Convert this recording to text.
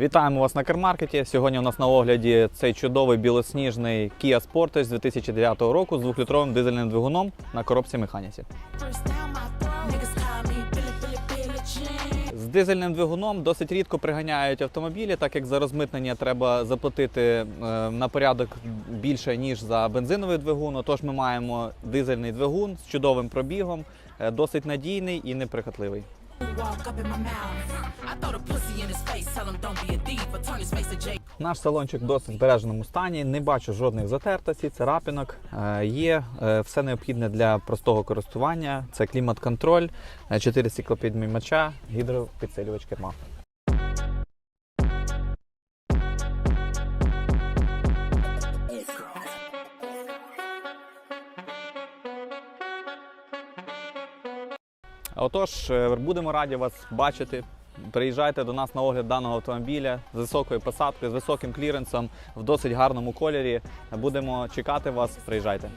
Вітаємо вас на кармаркеті. Сьогодні у нас на огляді цей чудовий білосніжний Kia Sportage з 2009 року з двохлітровим дизельним двигуном на коробці механіці. З дизельним двигуном досить рідко приганяють автомобілі, так як за розмитнення треба заплатити е, на порядок більше ніж за бензиновий двигун. Отож, ми маємо дизельний двигун з чудовим пробігом, е, досить надійний і неприхотливий. Наш салончик в досить збереженому стані. Не бачу жодних затертостей, царапинок. Е, Є е, все необхідне для простого користування. Це клімат-контроль, 4 стеклопідмімача, гідропідсилювач керма. Отож, е, будемо раді вас бачити. Приїжджайте до нас на огляд даного автомобіля з високою посадкою, з високим кліренсом в досить гарному кольорі. Будемо чекати вас. Приїжджайте.